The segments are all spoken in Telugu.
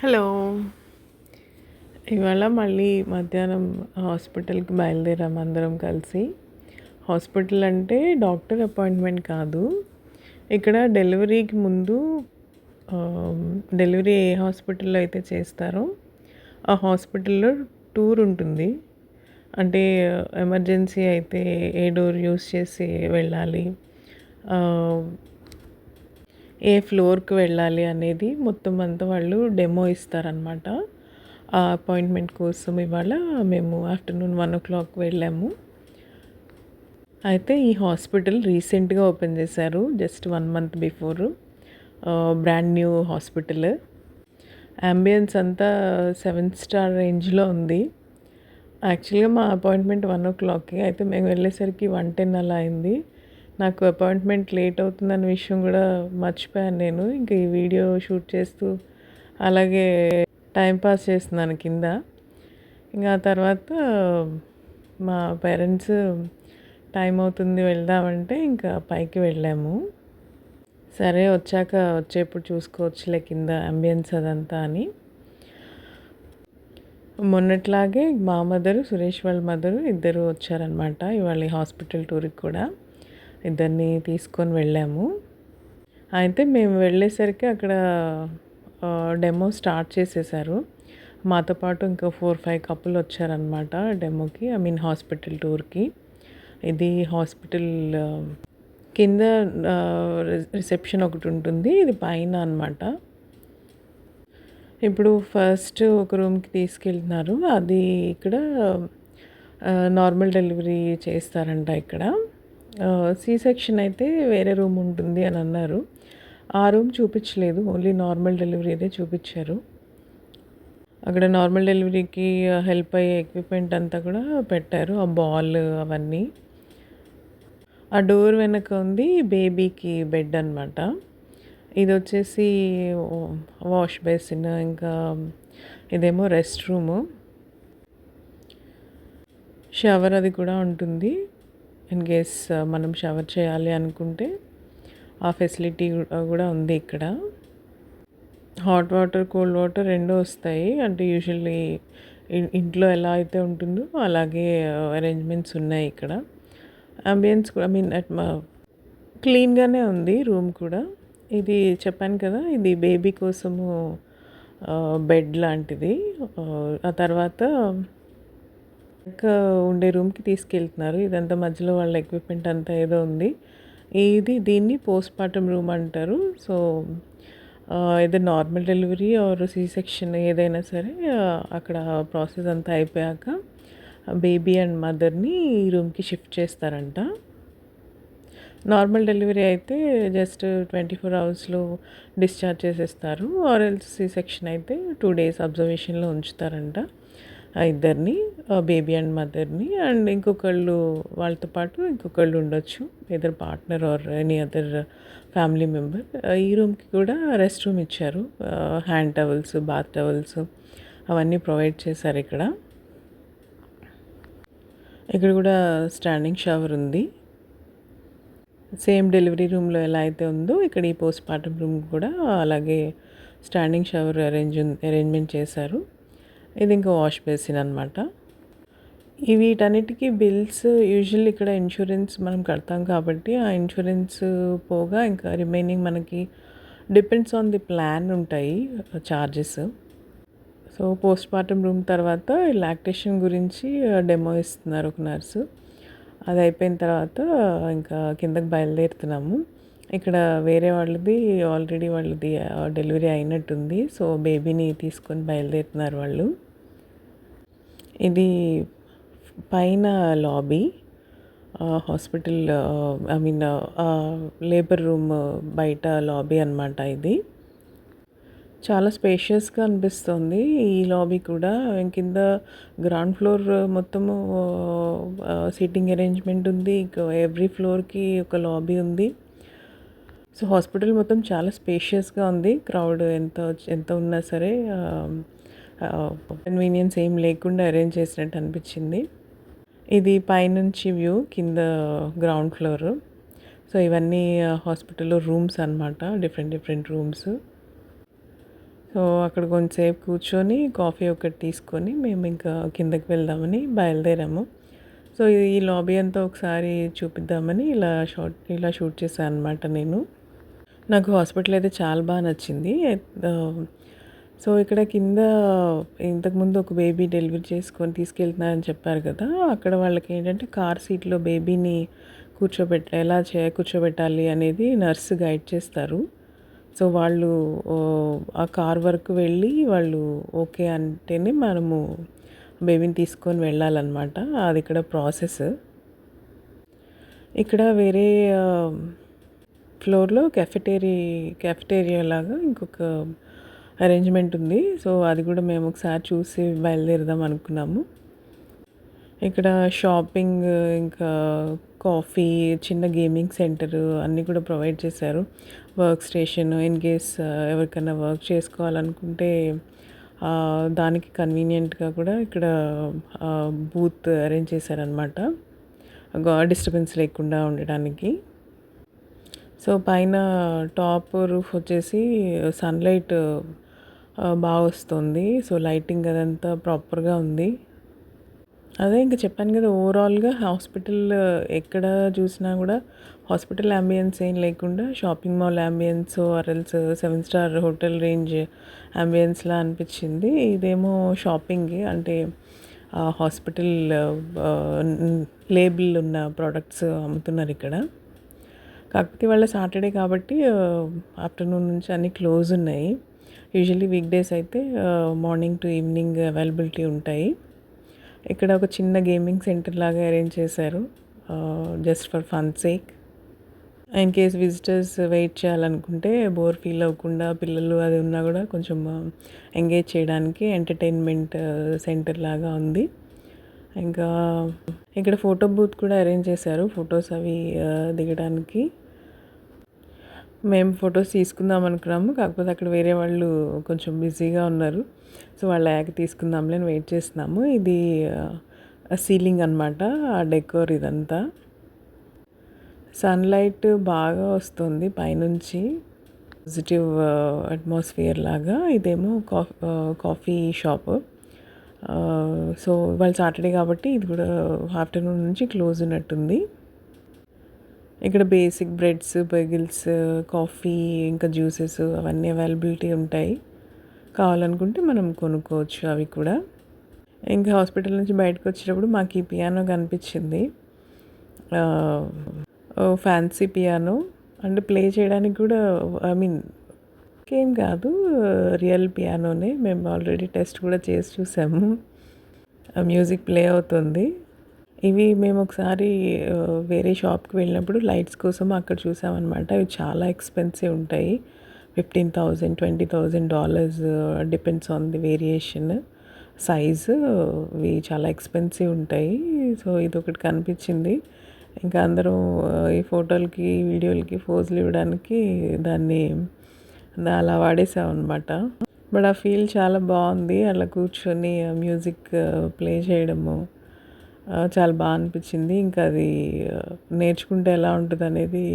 హలో ఇవాళ మళ్ళీ మధ్యాహ్నం హాస్పిటల్కి బయలుదేరాము అందరం కలిసి. హాస్పిటల్ అంటే డాక్టర్ అపాయింట్మెంట్ కాదు. ఇక్కడ డెలివరీకి ముందు డెలివరీ ఏ హాస్పిటల్లో అయితే చేస్తారో ఆ హాస్పిటల్లో టూర్ ఉంటుంది. అంటే ఎమర్జెన్సీ అయితే ఏ డోర్ యూస్ చేసి వెళ్ళాలి. ఏ ఫ్లోర్కి వెళ్ళాలి అనేది మొత్తం అంతా వాళ్ళు డెమో ఇస్తారనమాట ఆ అపాయింట్మెంట్ కోసం ఇవాళ మేము ఆఫ్టర్నూన్ వన్ ఓ క్లాక్ వెళ్ళాము. అయితే ఈ హాస్పిటల్ రీసెంట్గా ఓపెన్ చేశారు just one month before. Brand new hospital. Ambience అంతా సెవెన్ స్టార్ రేంజ్లో ఉంది. యాక్చువల్గా మా అపాయింట్మెంట్ వన్ ఓ క్లాక్కి అయితే మేము వెళ్ళేసరికి వన్ టెన్ అలా అయింది. నాకు అపాయింట్మెంట్ లేట్ అవుతుందన్న విషయం కూడా మర్చిపోయాను నేను. ఇంకా ఈ వీడియో షూట్ చేస్తూ అలాగే టైంపాస్ చేస్తున్నాను కింద. ఇంకా తర్వాత మా పేరెంట్స్ టైం అవుతుంది వెళ్దామంటే ఇంకా పైకి వెళ్ళాము. సరే వచ్చాక వచ్చేప్పుడు చూసుకోవచ్చులే కింద అంబియన్స్ అదంతా అని. మొన్నట్లాగే మా మదరు సురేష్ వాళ్ళ మదరు ఇద్దరు వచ్చారనమాట ఇవాళ హాస్పిటల్ టూర్కి కూడా. ఇద్దరిని తీసుకొని వెళ్ళాము. అయితే మేము వెళ్ళేసరికి అక్కడ డెమో స్టార్ట్ చేసేసారు. మాతో పాటు ఇంకా ఫోర్ ఫైవ్ కప్పులు వచ్చారనమాట డెమోకి ఐ మీన్ హాస్పిటల్ టూర్కి. ఇది హాస్పిటల్ కింద రిసెప్షన్ ఒకటి ఉంటుంది. ఇది పైన అనమాట ఇప్పుడు ఫస్ట్ ఒక రూమ్కి తీసుకెళ్తున్నారు. అది ఇక్కడ నార్మల్ డెలివరీ చేస్తారంట ఇక్కడ. సీ సెక్షన్ అయితే వేరే రూమ్ ఉంటుంది అని అన్నారు. ఆ రూమ్ చూపించలేదు. ఓన్లీ నార్మల్ డెలివరీ అయితే చూపించారు. అక్కడ నార్మల్ డెలివరీకి హెల్ప్ అయ్యే ఎక్విప్మెంట్ అంతా కూడా పెట్టారు. ఆ బాల్ అవన్నీ. ఆ డోర్ వెనక ఉంది బేబీకి బెడ్ అనమాట ఇది వచ్చేసి వాష్ బేసిన్ ఇంకా ఇదేమో రెస్ట్ రూము షవర్ అది కూడా ఉంటుంది. ఇన్ కేస్ మనం షవర్ చేయాలి అనుకుంటే ఆ ఫెసిలిటీ కూడా ఉంది ఇక్కడ. హాట్ వాటర్ కోల్డ్ వాటర్ రెండూ వస్తాయి. అంటే యూజువల్లీ ఇంట్లో ఎలా అయితే ఉంటుందో అలాగే అరేంజ్మెంట్స్ ఉన్నాయి ఇక్కడ. అంబియన్స్ కూడా ఐ మీన్ అట్ క్లీన్గానే ఉంది రూమ్ కూడా. ఇది చెప్పాను కదా ఇది బేబీ కోసము బెడ్ లాంటిది. ఆ తర్వాత ఇంకా ఉండే రూమ్కి తీసుకెళ్తున్నారు. ఇదంతా మధ్యలో వాళ్ళ ఎక్విప్మెంట్ అంతా ఏదో ఉంది. ఇది దీన్ని పోస్ట్ మార్టం రూమ్ అంటారు. సో ఏదో normal delivery or C section ఏదైనా సరే అక్కడ ప్రాసెస్ అంతా అయిపోయాక బేబీ అండ్ మదర్ని ఈ రూమ్కి షిఫ్ట్ చేస్తారంట. నార్మల్ డెలివరీ అయితే జస్ట్ ట్వంటీ ఫోర్ అవర్స్లో డిశ్చార్జ్ చేసేస్తారు. ఆర్ ఎల్స్ సి సెక్షన్ అయితే టూ డేస్ అబ్జర్వేషన్లో ఉంచుతారంట. ఇద్దరిని బేబీ అండ్ మదర్ని అండ్ ఇంకొకళ్ళు వాళ్ళతో పాటు ఇంకొకళ్ళు ఉండొచ్చు ఇద్దరు partner or any other family member ఈ రూమ్కి కూడా రెస్ట్ రూమ్ ఇచ్చారు. హ్యాండ్ టవల్స్ బాత్ టవల్స్ అవన్నీ ప్రొవైడ్ చేశారు ఇక్కడ. ఇక్కడ కూడా స్టాండింగ్ షవర్ ఉంది. సేమ్ డెలివరీ రూమ్లో ఎలా అయితే ఉందో ఇక్కడ ఈ పోస్ట్ పార్టం రూమ్ కూడా అలాగే స్టాండింగ్ షవర్ అరేంజ్ అరేంజ్మెంట్ చేశారు. ఇది ఇంకా వాష్ బేసిన్ అనమాట వీటన్నిటికీ బిల్స్ యూజువల్లీ ఇక్కడ ఇన్సూరెన్స్ మనం కడతాం కాబట్టి ఆ ఇన్సూరెన్స్ పోగా ఇంకా రిమైనింగ్ మనకి డిపెండ్స్ ఆన్ ది ప్లాన్ ఉంటాయి charges. So post mortem room తర్వాత లాక్టేషన్ గురించి డెమో ఇస్తున్నారు ఒక నర్సు. అది అయిపోయిన తర్వాత ఇంకా కిందకి బయలుదేరుతున్నాము. ఇక్కడ వేరే వాళ్ళది ఆల్రెడీ వాళ్ళది డెలివరీ అయినట్టుంది. సో బేబీని తీసుకొని బయలుదేరుతున్నారు వాళ్ళు. ఇది పైన lobby hospital I mean labour room బయట లాబీ అనమాట ఇది. చాలా స్పేషియస్గా అనిపిస్తుంది. ఈ లాబీ కూడా కింద గ్రౌండ్ ఫ్లోర్ మొత్తము సీటింగ్ అరేంజ్మెంట్ ఉంది. ఎవ్రీ ఫ్లోర్కి ఒక లాబీ ఉంది. సో హాస్పిటల్ మొత్తం చాలా స్పేషియస్గా ఉంది. క్రౌడ్ ఎంత ఎంత ఉన్నా సరే కన్వీనియన్స్ ఏం లేకుండా అరేంజ్ చేసినట్టు అనిపించింది. ఇది పైనుంచి వ్యూ కింద గ్రౌండ్ ఫ్లోర్ సో ఇవన్నీ హాస్పిటల్లో రూమ్స్ అనమాట డిఫరెంట్ డిఫరెంట్ రూమ్స్ సో అక్కడ కొంచెంసేపు కూర్చొని కాఫీ ఒకటి తీసుకొని మేము ఇంకా కిందకి వెళ్దామని బయలుదేరాము. సో ఈ లాబీ అంతా ఒకసారి చూపిద్దామని ఇలా షార్ట్ ఇలా షూట్ చేశాను అనమాట నేను. నాకు హాస్పిటల్ అయితే చాలా బాగా నచ్చింది. సో ఇక్కడ కింద ఇంతకుముందు ఒక బేబీ డెలివరీ చేసుకొని తీసుకెళ్తున్నారని చెప్పారు కదా అక్కడ వాళ్ళకి ఏంటంటే కార్ సీట్లో బేబీని కూర్చోబెట్ట ఎలా చే కూర్చోబెట్టాలి అనేది నర్స్ గైడ్ చేస్తారు. సో వాళ్ళు ఆ కార్ వరకు వెళ్ళి వాళ్ళు ఓకే అంటేనే మనము బేబీని తీసుకొని వెళ్ళాలన్నమాట. అది ఇక్కడ ప్రాసెస్ ఇక్కడ వేరే ఫ్లోర్లో కెఫెటేరి కెఫెటేరియా లాగా ఇంకొక అరేంజ్మెంట్ ఉంది. సో అది కూడా మేము ఒకసారి చూసి బయలుదేరదాం అనుకున్నాము. ఇక్కడ షాపింగ్ ఇంకా కాఫీ చిన్న గేమింగ్ సెంటర్ అన్నీ కూడా ప్రొవైడ్ చేశారు. వర్క్ స్టేషన్ ఇన్ కేస్ ఎవరికైనా వర్క్ చేసుకోవాలనుకుంటే దానికి కన్వీనియంట్గా కూడా ఇక్కడ బూత్ అరేంజ్ చేశారనమాట డిస్టర్బెన్స్ లేకుండా ఉండడానికి. సో పైన టాప్ రూఫ్ వచ్చేసి సన్లైట్ బాగా వస్తుంది. సో లైటింగ్ అదంతా ప్రాపర్గా ఉంది. అదే ఇంకా చెప్పాను కదా ఓవరాల్గా హాస్పిటల్ ఎక్కడ చూసినా కూడా హాస్పిటల్ అంబియన్స్ ఏం లేకుండా shopping mall ambience or else seven star hotel range అంబియన్స్లా అనిపించింది. ఇదేమో షాపింగ్ అంటే హాస్పిటల్ లేబుల్ ఉన్న ప్రోడక్ట్స్ అమ్ముతున్నారు ఇక్కడ. కాకపోతే వాళ్ళ సాటర్డే కాబట్టి ఆఫ్టర్నూన్ నుంచి అన్నీ క్లోజ్ ఉన్నాయి. యూజువల్లీ వీక్ డేస్ అయితే మార్నింగ్ టు ఈవినింగ్ అవైలబిలిటీ ఉంటాయి. ఇక్కడ ఒక చిన్న గేమింగ్ సెంటర్ లాగా అరేంజ్ చేశారు just for fun sake. In case visitors wait చేయాలనుకుంటే బోర్ ఫీల్ అవ్వకుండా పిల్లలు అది ఉన్నా కూడా కొంచెం ఎంగేజ్ చేయడానికి ఎంటర్టైన్మెంట్ సెంటర్ లాగా ఉంది. ఇంకా ఇక్కడ ఫోటో బూత్ కూడా అరేంజ్ చేశారు ఫొటోస్ అవి దిగడానికి. మేము ఫొటోస్ తీసుకుందాం అనుకున్నాము. కాకపోతే అక్కడ వేరే వాళ్ళు కొంచెం బిజీగా ఉన్నారు. సో వాళ్ళ యాక్ తీసుకుందాంలే అని వెయిట్ చేస్తున్నాము. ఇది సీలింగ్ అనమాట ఆ డెకోర్ ఇదంతా. సన్లైట్ బాగా వస్తుంది పైనుంచి. పాజిటివ్ అట్మాస్ఫియర్ లాగా. ఇదేమో కాఫీ కాఫీ షాప్. సో ఇవాళ సాటర్డే కాబట్టి ఇది కూడా ఆఫ్టర్నూన్ నుంచి క్లోజ్ ఉన్నట్టుంది. ఇక్కడ బేసిక్ బ్రెడ్స్ బెగిల్స్ కాఫీ ఇంకా జ్యూసెస్ అవన్నీ అవైలబిలిటీ ఉంటాయి. కావాలనుకుంటే మనం కొనుక్కోవచ్చు అవి కూడా. ఇంకా హాస్పిటల్ నుంచి బయటకు వచ్చేటప్పుడు మాకు ఈ పియానో కనిపించింది. ఫ్యాన్సీ పియానో అంటే ప్లే చేయడానికి కూడా ఐ మీన్ ఇంకేం కాదు రియల్ పియానోనే మేము ఆల్రెడీ టెస్ట్ కూడా చేసి చూసాము. మ్యూజిక్ ప్లే అవుతుంది. ఇవి మేము ఒకసారి వేరే షాప్కి వెళ్ళినప్పుడు లైట్స్ కోసం అక్కడ చూసామన్నమాట. ఇవి చాలా ఎక్స్పెన్సివ్ ఉంటాయి. Fifteen thousand twenty thousand dollars depends on the variation. Size ఇవి చాలా ఎక్స్పెన్సివ్ ఉంటాయి. సో ఇది ఒకటి కనిపించింది. ఇంకా అందరం ఈ ఫోటోలకి వీడియోలకి పోజులు ఇవ్వడానికి దాన్ని అలా వాడేసామన్నమాట. బట్ ఆ ఫీల్ చాలా బాగుంది. అలా కూర్చొని మ్యూజిక్ ప్లే చేయడము. చాలా బాగా అనిపించింది. ఇంకా అది నేర్చుకుంటే ఎలా ఉంటుంది అనేది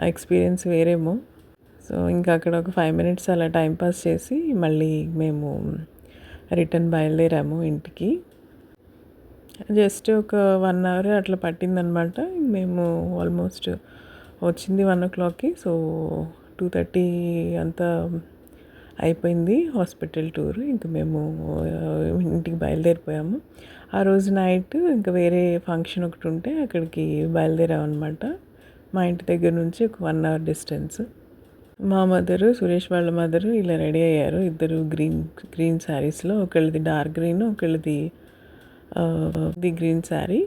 ఆ ఎక్స్పీరియన్స్ వేరేమో. సో ఇంకా అక్కడ ఒక ఫైవ్ మినిట్స్ అలా టైంపాస్ చేసి మళ్ళీ మేము రిటర్న్ బయలుదేరాము ఇంటికి. జస్ట్ ఒక వన్ అవర్ అట్లా పట్టిందనమాట. మేము ఆల్మోస్ట్ వచ్చింది వన్ ఓ క్లాక్కి. సో టూ థర్టీ అంతా అయిపోయింది హాస్పిటల్ టూర్. ఇంకా మేము ఇంటికి బయలుదేరిపోయాము. ఆ రోజు నైట్ ఇంకా వేరే ఫంక్షన్ ఒకటి ఉంటే అక్కడికి బయలుదేరామన్నమాట. మా ఇంటి దగ్గర నుంచి ఒక వన్ అవర్ డిస్టెన్స్. మా మదరు సురేష్ వాళ్ళ మదరు ఇలా రెడీ అయ్యారు. ఇద్దరు గ్రీన్ గ్రీన్ శారీస్లో ఒకళ్ళది dark green ఒకళ్ళది the green sari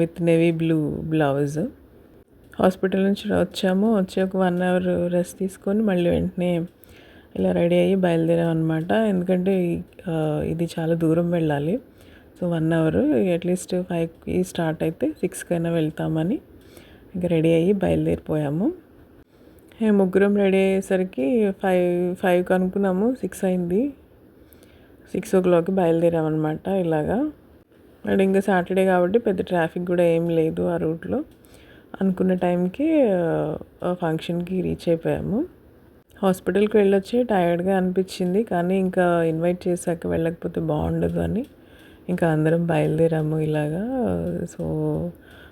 with navy blue blouse. Hospital నుంచి వచ్చాము. వచ్చి ఒక వన్ అవర్ రెస్ట్ తీసుకొని మళ్ళీ వెంటనే ఇలా రెడీ అయ్యి బయలుదేరామన్నమాట. ఎందుకంటే ఇది చాలా దూరం వెళ్ళాలి. So one hour at least ఫైవ్కి స్టార్ట్ అయితే సిక్స్కి అయినా వెళ్తామని ఇంకా రెడీ అయ్యి బయలుదేరిపోయాము. ముగ్గురం రెడీ అయ్యేసరికి ఫైవ్ ఫైవ్కి అనుకున్నాము సిక్స్ అయింది. సిక్స్ ఓ క్లాక్కి బయలుదేరామన్నమాట ఇలాగా. అండ్ ఇంకా సాటర్డే కాబట్టి పెద్ద ట్రాఫిక్ కూడా ఏం లేదు ఆ రూట్లో. అనుకున్న టైంకి ఆ ఫంక్షన్కి రీచ్ అయిపోయాము. హాస్పిటల్కి వెళ్ళొచ్చి టైర్డ్గా అనిపించింది. కానీ ఇంకా ఇన్వైట్ చేశాక వెళ్ళకపోతే బాగుండదు అని. ఇంకా అందరం బయలుదేరాము ఇలాగా. సో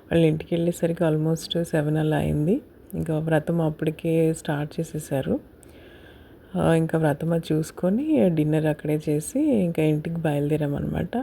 వాళ్ళ ఇంటికి వెళ్ళేసరికి ఆల్మోస్ట్ సెవెన్ అలా అయింది. ఇంకా వ్రతం అప్పటికే స్టార్ట్ చేసేసారు. ఇంకా వ్రతం అది చూసుకొని డిన్నర్ అక్కడే చేసి ఇంకా ఇంటికి బయలుదేరాం అనమాట